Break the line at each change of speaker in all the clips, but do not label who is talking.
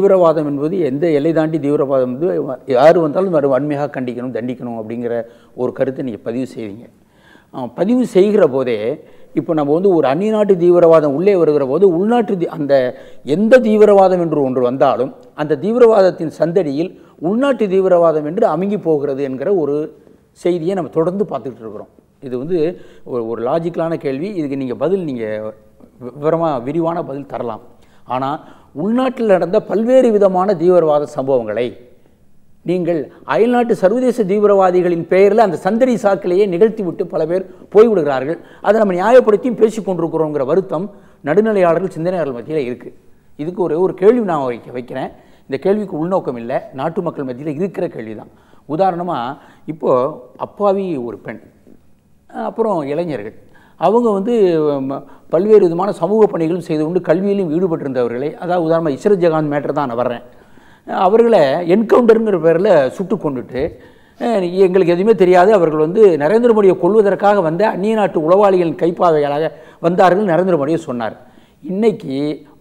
தீவிரவாதம் என்பது எந்த எல்லை தாண்டி தீவிரவாதம் வந்து யார் வந்தாலும் அது வன்மையாக கண்டிக்கணும் தண்டிக்கணும் அப்படிங்கிற ஒரு கருத்தை நீங்கள் பதிவு செய்வீங்க. பதிவு செய்கிற போதே இப்போ நம்ம வந்து ஒரு அந்நிய நாட்டு தீவிரவாதம் உள்ளே வருகிற போது உள்நாட்டு அந்த எந்த தீவிரவாதம் என்று ஒன்று வந்தாலும் அந்த தீவிரவாதத்தின் சந்தடியில் உள்நாட்டு தீவிரவாதம் என்று அமுங்கி போகிறது என்கிற ஒரு செய்தியை நம்ம தொடர்ந்து பார்த்துக்கிட்டு இருக்கிறோம். இது வந்து ஒரு ஒரு லாஜிக்கலான கேள்வி. இதுக்கு நீங்கள் பதில் நீங்கள் விவரமாக விரிவான பதில் தரலாம். ஆனால் உள்நாட்டில் நடந்த பல்வேறு விதமான தீவிரவாத சம்பவங்களை நீங்கள் அயல்நாட்டு சர்வதேச தீவிரவாதிகளின் பெயரில் அந்த சந்தடி சாக்கிலேயே நிகழ்த்திவிட்டு பல பேர் போய்விடுகிறார்கள். அதை நம்ம நியாயப்படுத்தியும் பேசிக் கொண்டிருக்கிறோங்கிற வருத்தம் நடுநிலையாளர்கள் சிந்தனையாளர்கள் மத்தியில் இருக்குது இதுக்கு ஒரு ஒரு கேள்வி நான் வைக்க வைக்கிறேன். இந்த கேள்விக்கு உள்நோக்கம் இல்லை. நாட்டு மக்கள் மத்தியில் இருக்கிற கேள்வி தான் உதாரணமாக இப்போது அப்பாவி ஒரு பெண் அப்புறம் இளைஞர்கள். அவங்க வந்து ம, பல்வேறு விதமான சமூக பணிகளும் செய்து கொண்டு கல்வியிலும் ஈடுபட்டிருந்தவர்களை. அதாவது உதாரணமாக இசரத் ஜகான் மேட்டர் தான் நான் வர்றேன். அவர்களை என்கவுண்டருங்கிற பேரில் சுட்டு கொண்டுட்டு எங்களுக்கு எதுவுமே தெரியாது. அவர்கள் வந்து நரேந்திர மோடியை கொள்வதற்காக வந்த அந்நிய நாட்டு உளவாளிகளின் கைப்பாவைகளாக வந்தார்கள் நரேந்திர மோடியை சொன்னார். இன்னைக்கு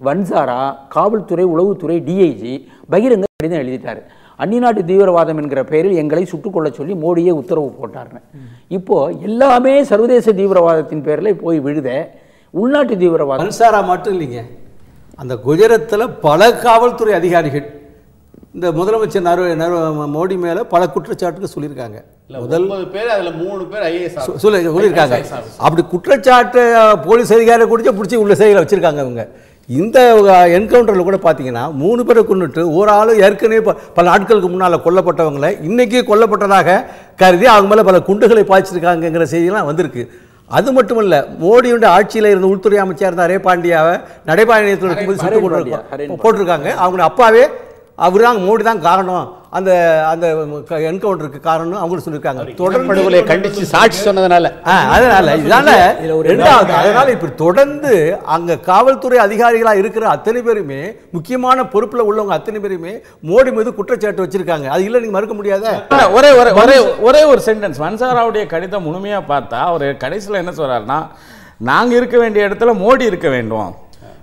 வன்சாரா காவல்துறை உளவுத்துறை டிஐஜி பகிரங்க கடிதம் எழுதிட்டார். அந்நிய நாட்டு தீவிரவாதம் என்கிற பெயரில் எங்களை சுட்டுக்கொள்ள சொல்லி மோடியே உத்தரவு போட்டார்னு இப்போ எல்லாமே சர்வதேச தீவிரவாதத்தின் பேரில் போய் விழுத. உள்நாட்டு தீவிரவாதம்.
பன்சாரா மட்டும் இல்லைங்க. அந்த குஜராத்தில் பல காவல்துறை அதிகாரிகள் இந்த முதலமைச்சர் நரு நரு மோடி மேலே பல குற்றச்சாட்டுகள் சொல்லியிருக்காங்க. முதல்
பேர் அதுல மூணு பேர் ஐஏஎஸ்
சொல்ல சொல்லியிருக்காங்க. அப்படி குற்றச்சாட்டு போலீஸ் அதிகாரி குடிச்சு பிடிச்சி உள்ள செயலை வச்சிருக்காங்க அவங்க இந்த என்கவுண்டரில் கூட பார்த்தீங்கன்னா மூணு பேரை கொண்டுட்டு ஒரு ஆள் ஏற்கனவே பல நாட்களுக்கு முன்னால் கொல்லப்பட்டவங்களை இன்னைக்கு கொல்லப்பட்டதாக கருதி அவங்க மேலே பல குண்டுகளை பாய்ச்சிருக்காங்கங்கிற செய்தியெல்லாம் வந்திருக்கு. அது மட்டும் இல்ல மோடியுடைய ஆட்சியில் இருந்த உள்துறை அமைச்சர் இருந்த ஹரே பாண்டியாவை நடைபாயணத்தில் போட்டிருக்காங்க. போட்டிருக்காங்க. அவங்க அப்பாவே அவர் தான் மோடி தான் காரணம். அந்த அந்த என்கவுண்டருக்கு காரணம் அவங்க சொல்லியிருக்காங்க தொடர்ந்து
படுகொலை கண்டிச்சு சாட்சி சொன்னதுனால.
அதனால இதனால
இதுல ஒரு
ரெண்டாவது அதனால இப்படி தொடர்ந்து அங்க காவல்துறை அதிகாரிகளா இருக்கிற அத்தனை பேருமே முக்கியமான பொறுப்புல உள்ளவங்க அத்தனை பேருமே மோடி மீது குற்றச்சாட்டு வச்சிருக்காங்க. அது இல்ல நீங்க மறுக்க முடியாத?
ஒரே ஒரே ஒரே ஒரே ஒரு சென்டென்ஸ் வன்சாராவுடைய கடிதம் முழுமையா பார்த்தா அவர் கடைசியில் என்ன சொல்றாருன்னா நாங்க இருக்க வேண்டிய இடத்துல மோடி இருக்க வேண்டும்.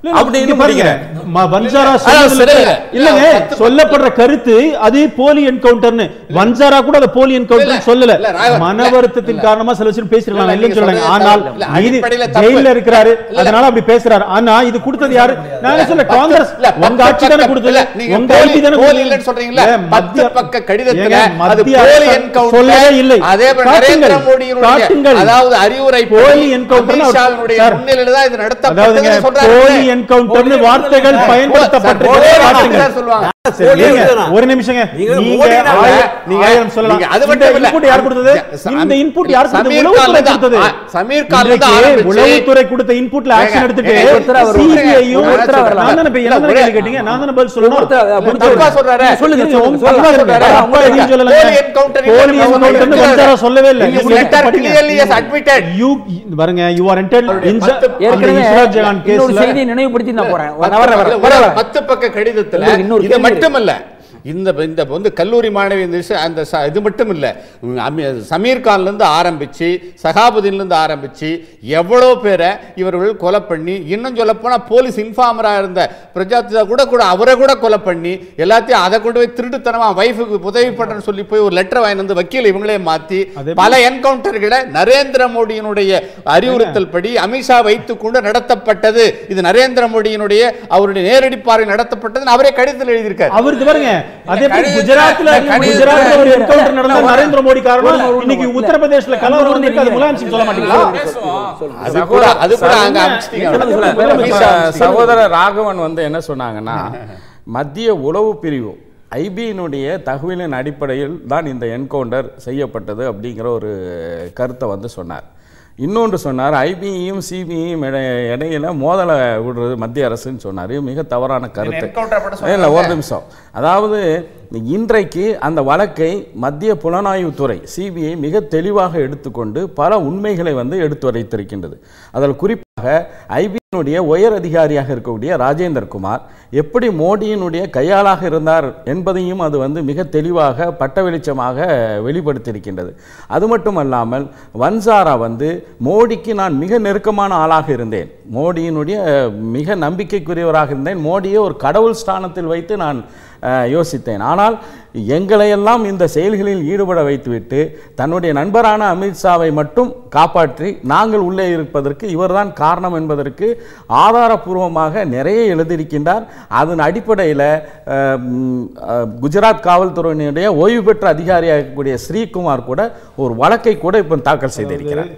இல்ல,
அப்படின்னு
இங்க பாருங்க
முடிக்கிறேன்.
ம- வன்சாரா
அதாவது
சொல்றதுல-
சிறையில.
இல்லங்க
பத்து-
சொல்லப்படுற கருத்து அது போலி என்கவுண்டர்னு வன்சாரா கூட அதை போலி என்கவுண்டர்
இல்ல,
சொல்லல
இல்ல, ராகவன்,
மன
இல்ல,
வருத்தத்தின்
இல்ல.
காரணமா சில விஷயம் பேசிருக்கலாம்
இல்ல,
இல்லைன்னு
நீங்க
சொல்றாங்க
சொல்றது
ஆனால்
இல்ல,
நீதி
அடிப்படையில தப்பு.
ஜெயில இருக்கிறாரு
இல்ல,
அதனால அப்படி பேசுறாரு ஆனா இது கொடுத்தது யாரு நான் என்ன சொல்ல காங்கிரஸ்
இல்ல,
உங்க
பத்து
ஆட்சி தானே
பக்க-
கொடுத்தது
இல்ல, நீங்க
உங்க
போலி-
ஆட்சி தானே
போலி
கொடுத்தது.
இல்லைன்னு சொல்றீங்கல்ல,
ஏன்
பத்து
மத்திய-
பக்க கடிதத்துல அது போலி என்கவுண்டர்,
சொல்லவே இல்லை
அதே போல
காட்டுங்கள்,
நரேந்திர மோடியினுடைய,
காட்டுங்கள்.
அதாவது அறிவுரை
போலி என்கவுண்டர்
அமித்ஷாவினுடைய முன்னிலையில தான் இது
அதாவதுங்க
நடத்தப்பட்டதுன்னு சொல்றாரு.
என்கவுண்டர்னு வார்த்தைகள் பயன்படுத்தப்பட்டிருக்கிறது ஒரு நிமிஷங்க.
நீங்க
ஆயிரம் சொல்லலாம்.
அது மட்டும்
input யார் கொடுத்தது? இந்த இன்புட் யார் கொடுத்தது?
சமீர்
உளவுத்துறை கொடுத்த இன்புட்ல ஆக்ஷன் எடுத்துட்டு. சிபிஐயும். நான் தானே என்ன கேள்வி கேட்டீங்க? நான் தானே பதில் சொல்லணும்?
தப்பா சொல்றாரு.
சொல்லுங்க.
தப்பா சொல்லல.
போலி என்கவுண்டர்.
வந்தாரா சொல்லவே இல்லை. பாருங்க யூ ஆர்
ஏற்கனவே
ஜஹான்
இன்னொரு
கேஸ்ல
செய்தியை நினைவுபடுத்தி நான் போறேன்.
பத்து பக்க- கடிதத்துல இது വ്യക്തമല്ല இந்த இந்த வந்து கல்லூரி மாணவி அந்த இது மட்டும் இல்ல சமீர் கான்ல இருந்து ஆரம்பிச்சு சகாபுதீன்ல இருந்து ஆரம்பிச்சு எவ்வளோ பேரை இவர்கள் கொலை பண்ணி இன்னும் சொல்ல போனா போலீஸ் இன்ஃபார்மரா இருந்த பிரஜாத்திதா கூட கூட அவரை கூட கொலை பண்ணி எல்லாத்தையும் அதை கொண்டு போய் திருட்டுத்தனமா வைஃபுக்கு உதவி பண்றேன்னு சொல்லி போய் ஒரு லெட்டர் வாங்கி வந்து வக்கீல் இவங்களே
அதே
பல என்கவுண்டர்களை நரேந்திர மோடியினுடைய அறிவுறுத்தல் படி அமித்ஷா வைத்துக் கொண்டு நடத்தப்பட்டது. இது நரேந்திர மோடியினுடைய அவருடைய நேரடி பார்வை நடத்தப்பட்டது அவரே கடிதத்தில் எழுதியிருக்காரு.
அவருக்கு பாருங்க அதே
கடிதத்துல-
குஜராத்ல குஜராத்ல ஒரு என்கவுண்டர் நடந்த நரேந்திர மோடி காரணம் இன்னைக்கு. உத்தரப்பிரதேசல கலவரம் வந்திருக்கு அது முலாயம் சிங் சொல்ல மாட்டீங்களா?
அது கூட அது கூட அங்க அமிச்சிட்டீங்க.
சகோதரர் ராகவன் வந்து என்ன சொன்னாங்கன்னா மத்திய உளவு பிரிவு ஐபியினுடைய தகவலின் அடிப்படையில் தான் இந்த என்கவுண்டர் செய்யப்பட்டது அப்படிங்கிற ஒரு கருத்தை வந்து சொன்னார். இன்னொன்று சொன்னார் ஐபியும் சிபியும் இடையில மோதலை விடுறது மத்திய அரசுன்னு சொன்னார். மிக தவறான கருத்து. இல்லை ஒரு நிமிஷம். அதாவது இன்றைக்கு அந்த வழக்கை மத்திய புலனாய்வுத்துறை சிபிஐ மிக தெளிவாக எடுத்துக்கொண்டு பல உண்மைகளை வந்து எடுத்துரைத்திருக்கின்றது அதில் குறிப்பாக ஐபிஎனுடைய உயர் அதிகாரியாக இருக்கக்கூடிய ராஜேந்தர் குமார் எப்படி மோடியினுடைய கையாளாக இருந்தார் என்பதையும் அது வந்து மிக தெளிவாக பட்ட வெளிச்சமாக வெளிப்படுத்தியிருக்கின்றது. அது மட்டுமல்லாமல் வன்சாரா வந்து மோடிக்கு நான் மிக நெருக்கமான ஆளாக இருந்தேன். மோடியினுடைய மிக நம்பிக்கைக்குரியவராக இருந்தேன். மோடியை ஒரு கடவுள் ஸ்தானத்தில் வைத்து நான் யோசித்தேன். ஆனால் எங்களையெல்லாம் இந்த செயல்களில் ஈடுபட வைத்துவிட்டு தன்னுடைய நண்பரான அமித்ஷாவை மட்டும் காப்பாற்றி நாங்கள் உள்ளே இருப்பதற்கு இவர்தான் காரணம் என்பதற்கு ஆதாரபூர்வமாக நிறைய எழுதியிருக்கின்றார். அதன் அடிப்படையில் குஜராத் காவல்துறையினுடைய ஓய்வு பெற்ற அதிகாரியாக இருக்கக்கூடிய ஸ்ரீகுமார் கூட ஒரு வழக்கை கூட இப்போ தாக்கல் செய்திருக்கிறார்.